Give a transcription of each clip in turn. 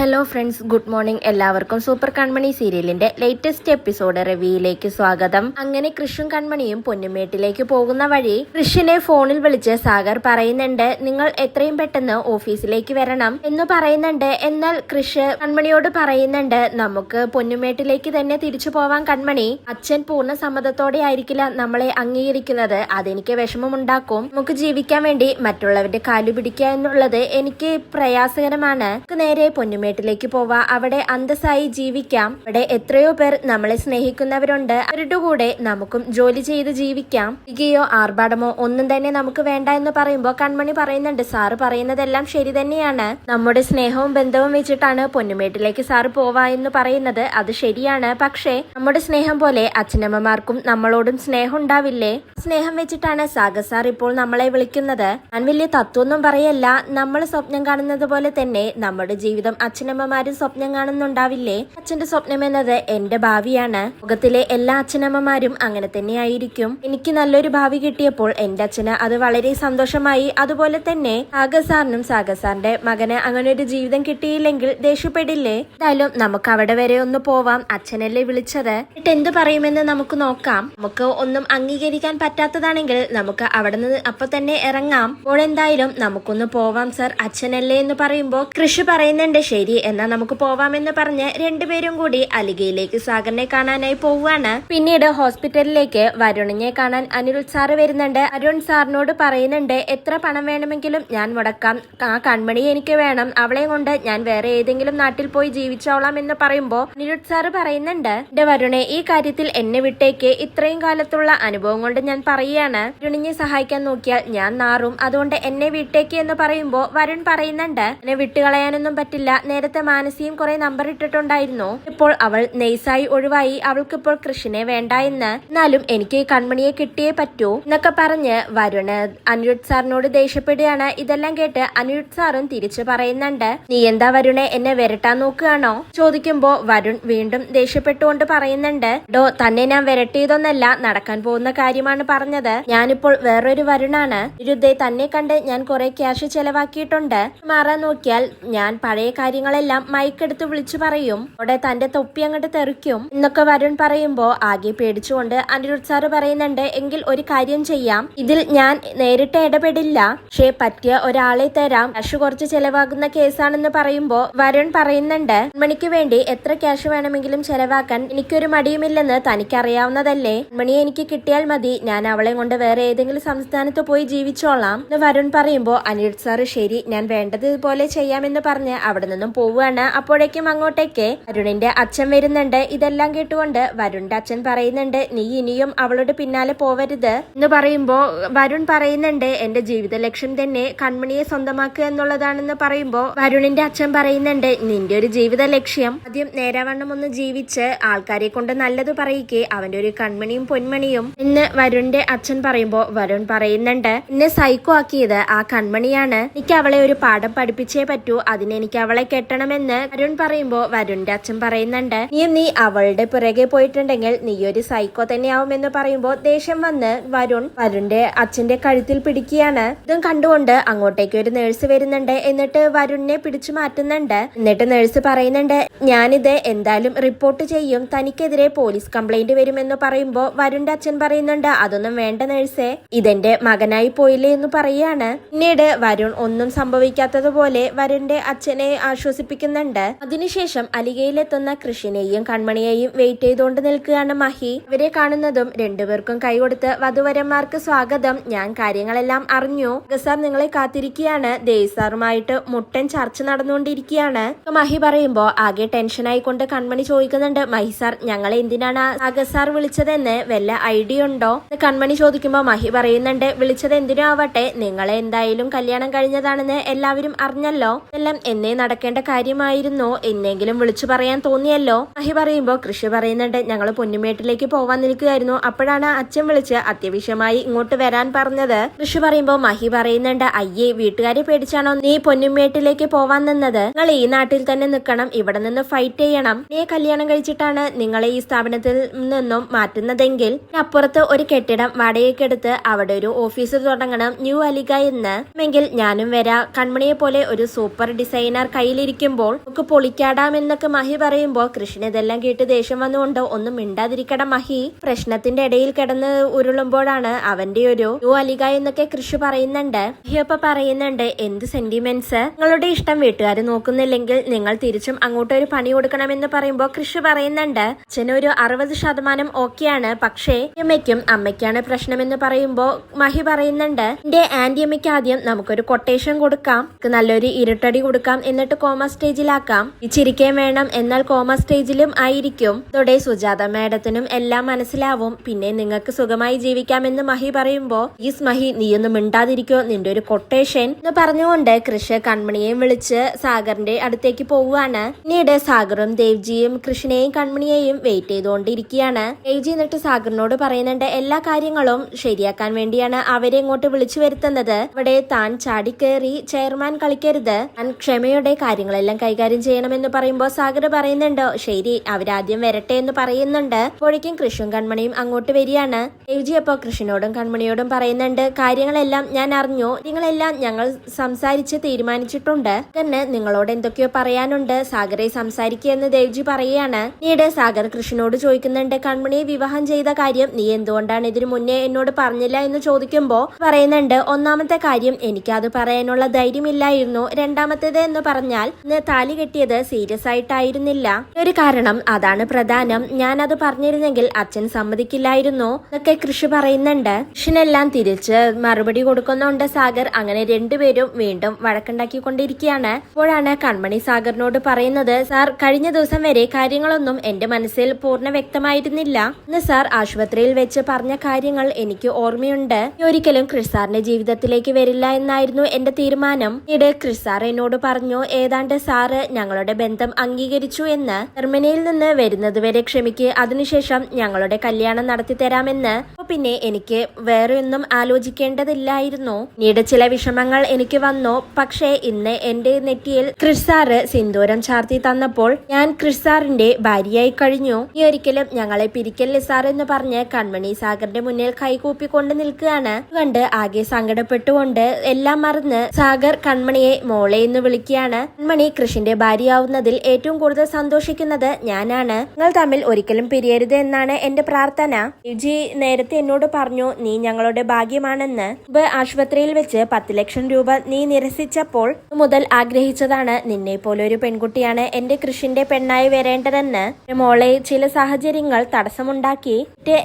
Hello friends good morning എല്ലാവർക്കും super Kanmani സീരിയലിന്റെ latest episode റിവ്യൂയിലേക്ക് സ്വാഗതം. അങ്ങനെ കൃഷും കൺമണിയും പൊന്നുമേട്ടിലേക്ക് പോകുന്ന വഴി കൃഷിനെ ഫോണിൽ വിളിച്ച് സാഗർ പറയുന്നുണ്ട് നിങ്ങൾ എത്രയും പെട്ടെന്ന് ഓഫീസിലേക്ക് വരണം എന്ന് പറയുന്നുണ്ട്. എന്നാൽ കൃഷ് കൺമണിയോട് പറയുന്നുണ്ട് നമുക്ക് പൊന്നുമേട്ടിലേക്ക് തന്നെ തിരിച്ചു പോവാൻ കൺമണി. അച്ഛൻ പൂർണ സമ്മതത്തോടെ ആയിരിക്കില്ല നമ്മളെ അംഗീകരിക്കുന്നത്. അതെനിക്ക് വിഷമമുണ്ടാക്കും. നമുക്ക് ജീവിക്കാൻ വേണ്ടി മറ്റുള്ളവരുടെ കാലു പിടിക്കുക എന്നുള്ളത് എനിക്ക് പ്രയാസകരമാണ്. നേരെ നേരെ പൊന്നുമേട്ടിലേക്ക് പോവാ. അവിടെ അന്തസ്സായി ജീവിക്കാം. അവിടെ എത്രയോ പേർ നമ്മളെ സ്നേഹിക്കുന്നവരുണ്ട്. അവരുടെ കൂടെ നമുക്കും ജോലി ചെയ്ത് ജീവിക്കാം. ഇകയോ ആർഭാടമോ ഒന്നും തന്നെ നമുക്ക് വേണ്ട എന്ന് പറയുമ്പോൾ കൺമണി പറയുന്നുണ്ട്. സാറ് പറയുന്നതെല്ലാം ശരി തന്നെയാണ്. നമ്മുടെ സ്നേഹവും ബന്ധവും വെച്ചിട്ടാണ് പൊന്നുമേട്ടിലേക്ക് സാറ് പോവാ എന്ന് പറയുന്നത്. അത് ശരിയാണ്. പക്ഷേ നമ്മുടെ സ്നേഹം പോലെ അച്ഛനമ്മമാർക്കും നമ്മളോടും സ്നേഹം ഉണ്ടാവില്ലേ സ്നേഹം വെച്ചിട്ടാണ് സാഗർ സാർ ഇപ്പോൾ നമ്മളെ വിളിക്കുന്നത്. ഞാൻ വലിയ തത്വമൊന്നും പറയല്ല. നമ്മൾ സ്വപ്നം കാണുന്നത് പോലെ തന്നെ നമ്മുടെ ജീവിതം അച്ഛനമ്മമാരും സ്വപ്നം കാണുന്നുണ്ടാവില്ലേ? അച്ഛന്റെ സ്വപ്നം എന്നത് എന്റെ ഭാവിയാണ്. ലോകത്തിലെ എല്ലാ അച്ഛനമ്മമാരും അങ്ങനെ തന്നെയായിരിക്കും. എനിക്ക് നല്ലൊരു ഭാവി കിട്ടിയപ്പോൾ എന്റെ അച്ഛന് അത് വളരെ സന്തോഷമായി. അതുപോലെ തന്നെ സാഗർ സാറിനും സാഗർ സാറിന്റെ മകന് അങ്ങനെ ഒരു ജീവിതം കിട്ടിയില്ലെങ്കിൽ ദേഷ്യപ്പെടില്ലേ? എന്തായാലും നമുക്ക് അവിടെ വരെ ഒന്ന് പോവാം. അച്ഛനല്ലേ വിളിച്ചത്. എന്നിട്ട് എന്ത് പറയുമെന്ന് നമുക്ക് നോക്കാം. നമുക്ക് ഒന്നും അംഗീകരിക്കാൻ പറ്റാത്തതാണെങ്കിൽ നമുക്ക് അവിടെ നിന്ന് അപ്പൊ തന്നെ ഇറങ്ങാം. അപ്പോൾ എന്തായാലും നമുക്കൊന്ന് പോവാം സർ. അച്ഛനല്ലേ എന്ന് പറയുമ്പോൾ കൃഷി പറയുന്നുണ്ട്. ശരി. എന്നാ നമുക്ക് പോവാമെന്ന് പറഞ്ഞ് രണ്ടുപേരും കൂടി അലികയിലേക്ക് സാഗറിനെ കാണാനായി പോവുകയാണ്. പിന്നീട് ഹോസ്പിറ്റലിലേക്ക് വരുണിനെ കാണാൻ അനിരുൾ സാറ് വരുന്നുണ്ട്. അരുൺ സാറിനോട് പറയുന്നുണ്ട് എത്ര പണം വേണമെങ്കിലും ഞാൻ മുടക്കാം. ആ കൺമണി എനിക്ക് വേണം. അവളെ കൊണ്ട് ഞാൻ വേറെ ഏതെങ്കിലും നാട്ടിൽ പോയി ജീവിച്ചോളാം എന്ന് പറയുമ്പോ അനിരുൾ സാറ് പറയുന്നുണ്ട്. എന്റെ വരുണെ ഈ കാര്യത്തിൽ എന്നെ വിട്ടേക്ക് ഇത്രയും കാലത്തുള്ള അനുഭവം കൊണ്ട് ഞാൻ പറയുകയാണ്. വരുണിനെ സഹായിക്കാൻ നോക്കിയാൽ ഞാൻ നാറും. അതുകൊണ്ട് എന്നെ വിട്ടേക്ക് എന്ന് പറയുമ്പോ വരുൺ പറയുന്നുണ്ട്. എന്നെ വിട്ടുകളയാനൊന്നും പറ്റില്ല. നേരത്തെ മാനസിയും കുറെ നമ്പർ ഇട്ടിട്ടുണ്ടായിരുന്നു. ഇപ്പോൾ അവൾ നെയ്സായി ഒഴിവായി അവൾക്കിപ്പോൾ കൃഷിനെ വേണ്ട എന്ന്. എന്നാലും എനിക്ക് കൺമണിയെ കിട്ടിയേ പറ്റൂ എന്നൊക്കെ പറഞ്ഞ് വരുണ്. അനിരുദ്ധ് സാറിനോട് ദേഷ്യപ്പെടുകയാണ്. ഇതെല്ലാം കേട്ട് അനിരുദ്ധ് സാറും തിരിച്ചു പറയുന്നുണ്ട്. നീ എന്താ വരുണെ? എന്നെ വരട്ടാൻ നോക്കുകയാണോ? ചോദിക്കുമ്പോ വരുൺ വീണ്ടും ദേഷ്യപ്പെട്ടുകൊണ്ട് പറയുന്നുണ്ട്. ഡോ തന്നെ ഞാൻ വരട്ടിയതൊന്നല്ല. നടക്കാൻ പോകുന്ന കാര്യമാണ് പറഞ്ഞത്. ഞാനിപ്പോൾ വേറൊരു വരുണാണ്. ഇരുദ്ദേ തന്നെ കണ്ട് ഞാൻ കുറെ ക്യാഷ് ചെലവാക്കിയിട്ടുണ്ട്. മാറാൻ നോക്കിയാൽ ഞാൻ പഴയ കാര്യങ്ങളെല്ലാം മൈക്കെടുത്ത് വിളിച്ചു പറയും. അവിടെ തന്റെ തൊപ്പി അങ്ങോട്ട് തെറിക്കും. എന്നൊക്കെ വരുൺ പറയുമ്പോ ആകെ പേടിച്ചുകൊണ്ട് അനിരുദ്ധ് സാറ് പറയുന്നുണ്ട് എങ്കിൽ ഒരു കാര്യം ചെയ്യാം. ഇതിൽ ഞാൻ നേരിട്ട് ഇടപെടില്ല. പക്ഷേ പറ്റിയ ഒരാളെ തരാം. ക്യാഷ് കുറച്ച് ചെലവാകുന്ന കേസാണെന്ന് പറയുമ്പോ വരുൺ പറയുന്നുണ്ട് മണിക്ക് വേണ്ടി എത്ര ക്യാഷ് വേണമെങ്കിലും ചെലവാക്കാൻ എനിക്കൊരു മടിയുമില്ലെന്ന് തനിക്കറിയാവുന്നതല്ലേ. മണി എനിക്ക് കിട്ടിയാൽ മതി. ഞാൻ അവളെ കൊണ്ട് വേറെ ഏതെങ്കിലും സംസ്ഥാനത്ത് പോയി ജീവിച്ചോളാം. എന്ന് വരുൺ പറയുമ്പോ അനിരുദ്ധ് സാറ് ശരി. ഞാൻ വേണ്ടതുപോലെ ചെയ്യാമെന്ന് പറഞ്ഞ് അവിടെ നിന്നും പോവുകയാണ്. അപ്പോഴേക്കും അങ്ങോട്ടേക്ക് അരുണിന്റെ അച്ഛൻ വരുന്നുണ്ട്. ഇതെല്ലാം കേട്ടുകൊണ്ട് വരുണിന്റെ അച്ഛൻ പറയുന്നുണ്ട് നീ ഇനിയും അവളുടെ പിന്നാലെ പോവരുത് എന്ന് പറയുമ്പോ വരുൺ പറയുന്നുണ്ട് എന്റെ ജീവിത ലക്ഷ്യം തന്നെ കൺമണിയെ സ്വന്തമാക്കുക എന്നുള്ളതാണെന്ന് പറയുമ്പോ വരുണിന്റെ അച്ഛൻ പറയുന്നുണ്ട് നിന്റെ ഒരു ജീവിത ലക്ഷ്യം ആദ്യം നേരാവണ്ണം ഒന്ന് ജീവിച്ച് ആൾക്കാരെ കൊണ്ട് നല്ലത് പറയിക്കേ അവന്റെ ഒരു കൺമണിയും പൊന്മണിയും എന്ന് വരുണിന്റെ അച്ഛൻ പറയുമ്പോ വരുൺ പറയുന്നുണ്ട് എന്നെ സൈക്കോ ആക്കിയത് ആ കൺമണിയാണ്. എനിക്ക് അവളെ ഒരു പാഠം പഠിപ്പിച്ചേ പറ്റൂ. അതിനെനിക്ക് അവളെ കെട്ടണമെന്ന് വരുൺ പറയുമ്പോ വരുണിന്റെ അച്ഛൻ പറയുന്നുണ്ട് നീ നീ അവളുടെ പുറകെ പോയിട്ടുണ്ടെങ്കിൽ നീ ഒരു സൈക്കോ തന്നെയാവുമെന്ന് പറയുമ്പോ ദേഷ്യം വന്ന് വരുൺ വരുണിന്റെ അച്ഛന്റെ കഴുത്തിൽ പിടിക്കുകയാണ്. ഇതും കണ്ടുകൊണ്ട് അങ്ങോട്ടേക്ക് ഒരു നേഴ്സ് വരുന്നുണ്ട്. എന്നിട്ട് വരുണിനെ പിടിച്ചു മാറ്റുന്നുണ്ട്. എന്നിട്ട് നേഴ്സ് പറയുന്നുണ്ട് ഞാനിത് എന്തായാലും റിപ്പോർട്ട് ചെയ്യും. തനിക്കെതിരെ പോലീസ് കംപ്ലൈന്റ് വരുമെന്ന് പറയുമ്പോ വരുണിന്റെ അച്ഛൻ പറയുന്നുണ്ട് അതൊന്നും വേണ്ട നേഴ്സേ ഇതെന്റെ മകനായി പോയില്ലേ എന്ന് പറയാണ്. പിന്നീട് വരുൺ ഒന്നും സംഭവിക്കാത്തതുപോലെ വരുണിന്റെ അച്ഛനെ ആശ്വസിപ്പിക്കുന്നുണ്ട് അതിനുശേഷം അലികയിലെത്തുന്ന കൃഷിനെയും കൺമണിയെയും വെയിറ്റ് ചെയ്തുകൊണ്ട് നിൽക്കുകയാണ് മഹി. ഇവരെ കാണുന്നതും രണ്ടുപേർക്കും കൈകൊടുത്ത് വധുവരന്മാർക്ക് സ്വാഗതം. ഞാൻ കാര്യങ്ങളെല്ലാം അറിഞ്ഞു. ഗസാർ നിങ്ങളെ കാത്തിരിക്കുകയാണ്. ദേസാറുമായിട്ട് മുട്ടൻ ചർച്ച നടന്നുകൊണ്ടിരിക്കുകയാണ്. മഹി പറയുമ്പോ ആകെ ടെൻഷനായി കൊണ്ട് കൺമണി ചോദിക്കുന്നുണ്ട് മഹി സാർ ഞങ്ങളെ എന്തിനാണ് ആഗസാർ വിളിച്ചതെന്ന് വല്ല ഐഡിയ ഉണ്ടോ? കൺമണി ചോദിക്കുമ്പോ മഹി പറയുന്നുണ്ട് വിളിച്ചത് എന്തിനാവട്ടെ? നിങ്ങളെ എന്തായാലും കല്യാണം കഴിഞ്ഞതാണെന്ന് എല്ലാവരും അറിഞ്ഞല്ലോ. എല്ലാം എന്നേ നടക്കേണ്ട കാര്യമായിരുന്നു? എന്നെങ്കിലും വിളിച്ചു പറയാൻ തോന്നിയല്ലോ. മഹി പറയുമ്പോൾ കൃഷി പറയുന്നുണ്ട്. ഞങ്ങൾ പൊന്നുമേട്ടിലേക്ക് പോവാൻ നിൽക്കുകയായിരുന്നു. അപ്പോഴാണ് അച്ഛൻ വിളിച്ച് അത്യാവശ്യമായി ഇങ്ങോട്ട് വരാൻ പറഞ്ഞത്. കൃഷി പറയുമ്പോൾ മഹി പറയുന്നുണ്ട് അയ്യേ വീട്ടുകാരെ പേടിച്ചാണോ നീ പൊന്നുമേട്ടിലേക്ക് പോവാൻ നിന്നത്? നിങ്ങൾ ഈ നാട്ടിൽ തന്നെ നിൽക്കണം ഇവിടെ നിന്ന് ഫൈറ്റ് ചെയ്യണം. നീ കല്യാണം കഴിച്ചിട്ടാണ് നിങ്ങളെ ഈ സ്ഥാപനത്തിൽ നിന്നും മാറ്റുന്നതെങ്കിൽ അപ്പുറത്ത് ഒരു കെട്ടിടം വാടകയ്ക്കെടുത്ത് അവിടെ ഒരു ഓഫീസ് തുടങ്ങണം ന്യൂ അലിക എന്ന്. എങ്കിൽ ഞാനും വരാ. കൺമണിയെ പോലെ ഒരു സൂപ്പർ ഡിസൈനർ കയ്യിലിരിക്കും. ഇരിക്കുമ്പോൾ നമുക്ക് പൊളിക്കാടാം എന്നൊക്കെ മഹി പറയുമ്പോൾ കൃഷ്ണൻ ഇതെല്ലാം കേട്ട് ദേഷ്യം വന്നുകൊണ്ട് ഒന്നും മിണ്ടാതിരിക്കട മഹി. പ്രശ്നത്തിന്റെ ഇടയിൽ കിടന്ന് ഉരുളുമ്പോഴാണ് അവന്റെ ഒരു യു അലിക എന്നൊക്കെ കൃഷി പറയുന്നുണ്ട്. മഹിയപ്പ പറയുന്നുണ്ട് എന്ത് സെന്റിമെന്റ്സ് നിങ്ങളുടെ ഇഷ്ടം വീട്ടുകാർ നോക്കുന്നില്ലെങ്കിൽ നിങ്ങൾ തിരിച്ചും അങ്ങോട്ട് ഒരു പണി കൊടുക്കണമെന്ന് പറയുമ്പോൾ കൃഷി പറയുന്നുണ്ട്. അച്ഛനൊരു അറുപത് ശതമാനം ഓക്കെയാണ് പക്ഷേ അമ്മയ്ക്കും അമ്മയ്ക്കാണ് പ്രശ്നമെന്ന് പറയുമ്പോൾ മഹി പറയുന്നുണ്ട് എന്റെ ആന്റി അമ്മയ്ക്ക് ആദ്യം നമുക്കൊരു കൊട്ടേഷൻ കൊടുക്കാം. നല്ലൊരു ഇരുട്ടടി കൊടുക്കാം എന്നിട്ട് കോമ സ്റ്റേജിലാക്കാം. ചിരിക്കാൻ വേണം എന്നാൽ കോമ സ്റ്റേജിലും ആയിരിക്കും. ഇതോടെ സുജാത മാഡത്തിനും എല്ലാം മനസ്സിലാവും. പിന്നെ നിങ്ങൾക്ക് സുഖമായി ജീവിക്കാമെന്ന് മഹി പറയുമ്പോ ഈസ് മഹി നീയൊന്നും മിണ്ടാതിരിക്കോ നിന്റെ ഒരു കൊട്ടേഷൻ എന്ന് പറഞ്ഞുകൊണ്ട് കൃഷ് കൺമണിയെയും വിളിച്ച് സാഗറിന്റെ അടുത്തേക്ക് പോവുകയാണ്. പിന്നീട് സാഗറും ദേവ്ജിയും കൃഷ്ണയെയും കൺമണിയെയും വെയിറ്റ് ചെയ്തുകൊണ്ടിരിക്കുകയാണ്. ദേവ്ജി എന്നിട്ട് സാഗറിനോട് പറയുന്നുണ്ട് എല്ലാ കാര്യങ്ങളും ശരിയാക്കാൻ വേണ്ടിയാണ് അവരെ ഇങ്ങോട്ട് വിളിച്ചു വരുത്തുന്നത്. ഇവിടെ താൻ ചാടിക്കേറി ചെയർമാൻ കളിക്കരുത്. താൻ ക്ഷമയുടെ കാര്യങ്ങളെല്ലാം കൈകാര്യം ചെയ്യണമെന്ന് പറയുമ്പോൾ സാഗർ പറയുന്നുണ്ടോ ശരി അവരാദ്യം വരട്ടെ എന്ന് പറയുന്നുണ്ട്. അപ്പോഴേക്കും കൃഷും കൺമണിയും അങ്ങോട്ട് വരികയാണ്. ദേവ്ജി അപ്പോ കൃഷ്ണനോടും കൺമണിയോടും പറയുന്നുണ്ട് കാര്യങ്ങളെല്ലാം ഞാൻ അറിഞ്ഞു. നിങ്ങളെല്ലാം ഞങ്ങൾ സംസാരിച്ച് തീരുമാനിച്ചിട്ടുണ്ട്. തന്നെ നിങ്ങളോട് എന്തൊക്കെയോ പറയാനുണ്ട്. സാഗറെ സംസാരിക്കുക എന്ന് ദേവ്ജി പറയുകയാണ്. പിന്നീട് സാഗർ കൃഷ്ണനോട് ചോദിക്കുന്നുണ്ട് കൺമണിയെ വിവാഹം ചെയ്ത കാര്യം നീ എന്തുകൊണ്ടാണ് ഇതിനു മുന്നേ എന്നോട് പറഞ്ഞില്ല എന്ന് ചോദിക്കുമ്പോ പറയുന്നുണ്ട് ഒന്നാമത്തെ കാര്യം എനിക്കത് പറയാനുള്ള ധൈര്യമില്ലായിരുന്നു. രണ്ടാമത്തേത് എന്ന് പറഞ്ഞാൽ ഇന്ന് താലി കെട്ടിയത് സീരിയസ് ആയിട്ടായിരുന്നില്ല. ഒരു കാരണം അതാണ് പ്രധാനം. ഞാൻ അത് പറഞ്ഞിരുന്നെങ്കിൽ അച്ഛൻ സമ്മതിക്കില്ലായിരുന്നു. എന്നൊക്കെ കൃഷി പറയുന്നുണ്ട്. കൃഷിനെല്ലാം തിരിച്ച് മറുപടി കൊടുക്കുന്നുണ്ട് സാഗർ. അങ്ങനെ രണ്ടുപേരും വീണ്ടും വഴക്കുണ്ടാക്കിക്കൊണ്ടിരിക്കുകയാണ്. അപ്പോഴാണ് കൺമണി സാഗറിനോട് പറയുന്നത് സാർ കഴിഞ്ഞ ദിവസം വരെ കാര്യങ്ങളൊന്നും എന്റെ മനസ്സിൽ പൂർണ വ്യക്തമായിരുന്നില്ല. ഇന്ന് സാർ ആശുപത്രിയിൽ വെച്ച് പറഞ്ഞ കാര്യങ്ങൾ എനിക്ക് ഓർമ്മയുണ്ട്. ഒരിക്കലും ക്രിസ് സാറിന്റെ ജീവിതത്തിലേക്ക് വരില്ല എന്നായിരുന്നു എന്റെ തീരുമാനം. ഇടെ ക്രിസ് സാർ എന്നോട് പറഞ്ഞു ഏതാണ്ട് സാറ് ഞങ്ങളുടെ ബന്ധം അംഗീകരിച്ചു എന്ന് ജർമ്മനിയിൽ നിന്ന് വരുന്നതുവരെ ക്ഷമിക്ക്. അതിനുശേഷം ഞങ്ങളുടെ കല്യാണം നടത്തി തരാമെന്ന്. പിന്നെ എനിക്ക് വേറെയൊന്നും ആലോചിക്കേണ്ടതില്ലായിരുന്നു. പിന്നീട് ചില വിഷമങ്ങൾ എനിക്ക് വന്നു. പക്ഷേ ഇന്ന് എന്റെ നെറ്റിയിൽ ക്രിസ്സാറ് സിന്ദൂരം ചാർത്തി തന്നപ്പോൾ ഞാൻ ക്രിസ്സാറിന്റെ ഭാര്യയായി കഴിഞ്ഞു. ഈ ഒരിക്കലും ഞങ്ങളെ പിരിക്കല്ലേ സാർ എന്ന് പറഞ്ഞ് കൺമണി സാഗറിന്റെ മുന്നിൽ കൈകൂപ്പിക്കൊണ്ട് നിൽക്കുകയാണ്. കണ്ട് ആകെ സങ്കടപ്പെട്ടുകൊണ്ട് എല്ലാം മറന്ന് സാഗർ കൺമണിയെ മോളെ എന്ന് വിളിക്കുകയാണ്. കൺമണി കൃഷിന്റെ ഭാര്യയാവുന്നതിൽ ഏറ്റവും കൂടുതൽ സന്തോഷിക്കുന്നത് ഞാനാണ്. നിങ്ങൾ തമ്മിൽ ഒരിക്കലും പിരിയരുത് എന്നാണ് എന്റെ പ്രാർത്ഥന. യുജി നേരത്തെ എന്നോട് പറഞ്ഞു നീ ഞങ്ങളുടെ ഭാഗ്യമാണെന്ന്. മുമ്പ് ആശുപത്രിയിൽ വെച്ച് പത്ത് ലക്ഷം രൂപ നീ നിരസിച്ചപ്പോൾ മുതൽ ആഗ്രഹിച്ചതാണ് നിന്നെ പോലെ ഒരു പെൺകുട്ടിയാണ് എന്റെ കൃഷിന്റെ പെണ്ണായി വരേണ്ടതെന്ന്. മോളെ ചില സാഹചര്യങ്ങൾ തടസ്സമുണ്ടാക്കി.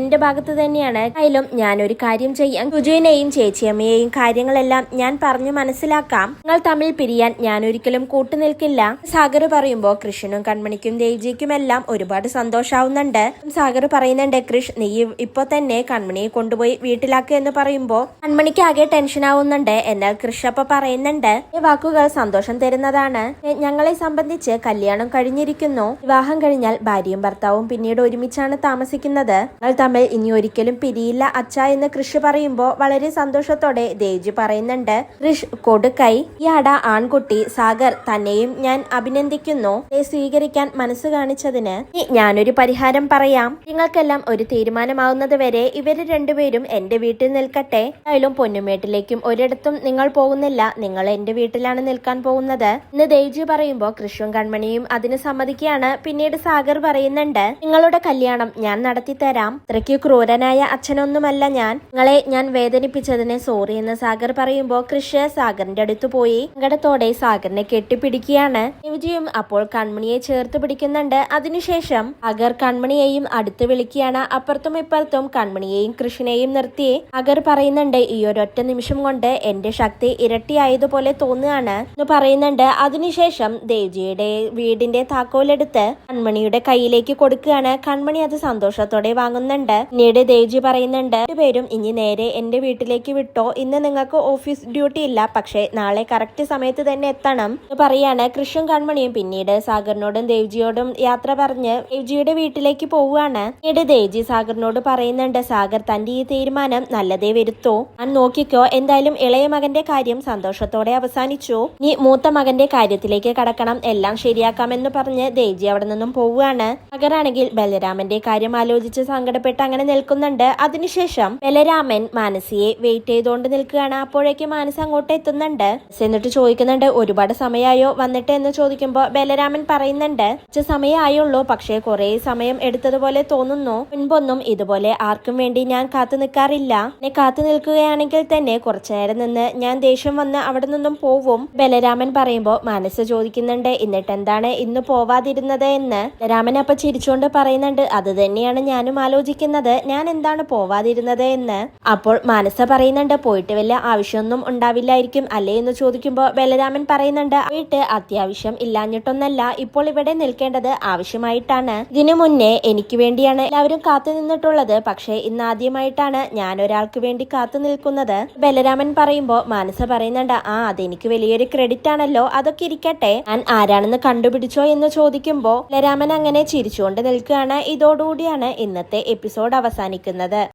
എന്റെ ഭാഗത്ത് തന്നെയാണ്. ആയാലും ഞാൻ ഒരു കാര്യം ചെയ്യാം. സുജുവിനെയും ചേച്ചിയമ്മയെയും കാര്യങ്ങളെല്ലാം ഞാൻ പറഞ്ഞു മനസ്സിലാക്കാം. നിങ്ങൾ തമ്മിൽ പിരിയാൻ ഞാൻ ഒരിക്കലും കൂട്ടുനിൽക്കില്ല. സാഗർ പറയുമ്പോ കൃഷ്ണനും കൺമണിക്കും ദേവ്ജിക്കും എല്ലാം ഒരുപാട് സന്തോഷാവുന്നുണ്ട്. സാഗർ പറയുന്നുണ്ട് കൃഷ് നീ ഇപ്പൊ തന്നെ കൺമണിയെ കൊണ്ടുപോയി വീട്ടിലാക്കുക എന്ന് പറയുമ്പോ കൺമണിക്ക് ആകെ ടെൻഷൻ ആവുന്നുണ്ട്. എന്നാൽ കൃഷ് അപ്പൊ പറയുന്നുണ്ട് ഈ വാക്കുകൾ സന്തോഷം തരുന്നതാണ്. ഞങ്ങളെ സംബന്ധിച്ച് കല്യാണം കഴിഞ്ഞിരിക്കുന്നു. വിവാഹം കഴിഞ്ഞാൽ ഭാര്യയും ഭർത്താവും പിന്നീട് ഒരുമിച്ചാണ് താമസിക്കുന്നത്. ഞങ്ങൾ തമ്മിൽ ഇനി ഒരിക്കലും പിരിയില്ല അച്ഛ എന്ന് കൃഷി പറയുമ്പോ വളരെ സന്തോഷത്തോടെ ദേവ്ജി പറയുന്നുണ്ട് കൃഷ് കൊടുക്കൈ. ഈ അട ആൺകുട്ടി സാഗർ തന്നെയും ഞാൻ അഭിനന്ദിക്കുന്നു. സ്വീകരിക്കാൻ മനസ്സ് കാണിച്ചതിന് ഞാനൊരു പരിഹാരം പറയാം. നിങ്ങൾക്കെല്ലാം ഒരു തീരുമാനമാവുന്നത് വരെ ഇവർ രണ്ടുപേരും എന്റെ വീട്ടിൽ നിൽക്കട്ടെ. എന്തായാലും പൊന്നുമേട്ടിലേക്കും ഒരിടത്തും നിങ്ങൾ പോകുന്നില്ല. നിങ്ങൾ എന്റെ വീട്ടിലാണ് നിൽക്കാൻ പോകുന്നത്. ഇന്ന് ദേജി പറയുമ്പോൾ കൃഷ്ണൻ കൺമണിയും അതിന് സമ്മതിക്കുകയാണ്. പിന്നീട് സാഗർ പറയുന്നുണ്ട് നിങ്ങളുടെ കല്യാണം ഞാൻ നടത്തി തരാം ഇത്രയ്ക്ക് ക്രൂരനായ അച്ഛനൊന്നുമല്ല ഞാൻ. നിങ്ങളെ ഞാൻ വേദനിപ്പിച്ചതിനെ സോറി എന്ന് സാഗർ പറയുമ്പോൾ കൃഷ് സാഗറിന്റെ അടുത്ത് പോയി. സങ്കടത്തോടെ സാഗറിനെ കെട്ടിപ്പിടിക്കുകയാണ് ദേവജിയും അപ്പോൾ കൺമണിയെ ചേർത്ത് പിടിക്കുന്നുണ്ട്. അതിനുശേഷം അഗർ കൺമണിയെയും അടുത്ത് വിളിക്കുകയാണ്. അപ്പുറത്തും ഇപ്പുറത്തും കൺമണിയെയും കൃഷ്ണനെയും നിർത്തി അഗർ പറയുന്നുണ്ട് ഈ ഒരൊറ്റ നിമിഷം കൊണ്ട് എന്റെ ശക്തി ഇരട്ടിയായതുപോലെ തോന്നുകയാണ് എന്ന് പറയുന്നുണ്ട്. അതിനുശേഷം ദേവ്ജിയുടെ വീടിന്റെ താക്കോലെടുത്ത് കൺമണിയുടെ കയ്യിലേക്ക് കൊടുക്കുകയാണ്. കൺമണി അത് സന്തോഷത്തോടെ വാങ്ങുന്നുണ്ട്. പിന്നീട് ദേവ്ജി പറയുന്നുണ്ട് പേരും ഇനി നേരെ എന്റെ വീട്ടിലേക്ക് വിട്ടോ. ഇന്ന് നിങ്ങൾക്ക് ഓഫീസ് ഡ്യൂട്ടി ഇല്ല. പക്ഷേ നാളെ കറക്റ്റ് സമയത്ത് തന്നെ എത്തണം പറയാണ് കൃഷ്ണൻ കൺമണിയും പിന്നീട് സാഗറിനോടും ദേവ്ജിയോടും യാത്ര പറഞ്ഞ് ദേവ്ജിയുടെ വീട്ടിലേക്ക് പോവുകയാണ്. പിന്നീട് ദേവ്ജി സാഗറിനോട് പറയുന്നുണ്ട് സാഗർ തന്റെ ഈ തീരുമാനം നല്ലതേ വരുത്തോ. ഞാൻ നോക്കിക്കോ എന്തായാലും ഇളയ മകന്റെ കാര്യം സന്തോഷത്തോടെ അവസാനിച്ചു. നീ മൂത്ത മകന്റെ കാര്യത്തിലേക്ക് കടക്കണം. എല്ലാം ശരിയാക്കാമെന്ന് പറഞ്ഞ് ദേവ്ജി അവിടെ നിന്നും പോവുകയാണ്. സാഗറാണെങ്കിൽ ബലരാമന്റെ കാര്യം ആലോചിച്ച് സങ്കടപ്പെട്ട് അങ്ങനെ നിൽക്കുന്നുണ്ട്. അതിനുശേഷം ബലരാമൻ മാനസിയെ വെയിറ്റ് ചെയ്തുകൊണ്ട് നിൽക്കുകയാണ്. അപ്പോഴേക്കും മാനസ് അങ്ങോട്ട് എത്തുന്നുണ്ട്. എന്നിട്ട് ചോദിക്കുന്നുണ്ട് ഒരുപാട് സമയമായോ വന്നിട്ട് എന്ന് ചോദിക്കുമ്പോ ബലരാമൻ പറയുന്നുണ്ട് കുറച്ച് സമയമായുള്ളൂ പക്ഷേ കുറെ സമയം എടുത്തതുപോലെ തോന്നുന്നു. മുൻപൊന്നും ഇതുപോലെ ആർക്കും വേണ്ടി ഞാൻ കാത്തു നിൽക്കാറില്ല. എന്നെ കാത്തു നിൽക്കുകയാണെങ്കിൽ തന്നെ കുറച്ചു നേരം നിന്ന് ഞാൻ ദേഷ്യം വന്ന് അവിടെ നിന്നും പോവും. ബലരാമൻ പറയുമ്പോ മനസ്സ് ചോദിക്കുന്നുണ്ട് എന്നിട്ട് എന്താണ് ഇന്ന് പോവാതിരുന്നത് എന്ന്? ബലരാമൻ അപ്പൊ ചിരിച്ചുകൊണ്ട് പറയുന്നുണ്ട് അത് തന്നെയാണ് ഞാനും ആലോചിക്കുന്നത്. ഞാൻ എന്താണ് പോവാതിരുന്നത് എന്ന്? അപ്പോൾ മനസ്സ പറയുന്നുണ്ട് പോയിട്ട് വല്ല ആവശ്യമൊന്നും ഉണ്ടാവില്ലായിരിക്കും അല്ലേ? എന്ന് ചോദിക്കുമ്പോ ബലരാമൻ പറയുന്നുണ്ട് വീട്ട് അത്യാവശ്യം ഇല്ലാഞ്ഞിട്ടൊന്നല്ല ഇപ്പോൾ ഇവിടെ നിൽക്കേണ്ടത് ആവശ്യമായിട്ടാണ്. ഇതിനു മുന്നേ എനിക്ക് വേണ്ടിയാണ് എല്ലാവരും കാത്തു നിന്നിട്ടുള്ളത്. പക്ഷേ ഇന്ന് ആദ്യമായിട്ടാണ് ഞാൻ ഒരാൾക്ക് വേണ്ടി കാത്തു നിൽക്കുന്നത്. ബലരാമൻ പറയുമ്പോ മനസ്സ് പറയുന്നുണ്ട് ആ അതെനിക്ക് വലിയൊരു ക്രെഡിറ്റ് ആണല്ലോ. അതൊക്കെ ഇരിക്കട്ടെ. ഞാൻ ആരാണെന്ന് കണ്ടുപിടിച്ചോ എന്ന് ചോദിക്കുമ്പോ ബലരാമൻ അങ്ങനെ ചിരിച്ചുകൊണ്ട് നിൽക്കുകയാണ്. ഇതോടുകൂടിയാണ് ഇന്നത്തെ എപ്പിസോഡ് അവസാനിക്കുന്നത്.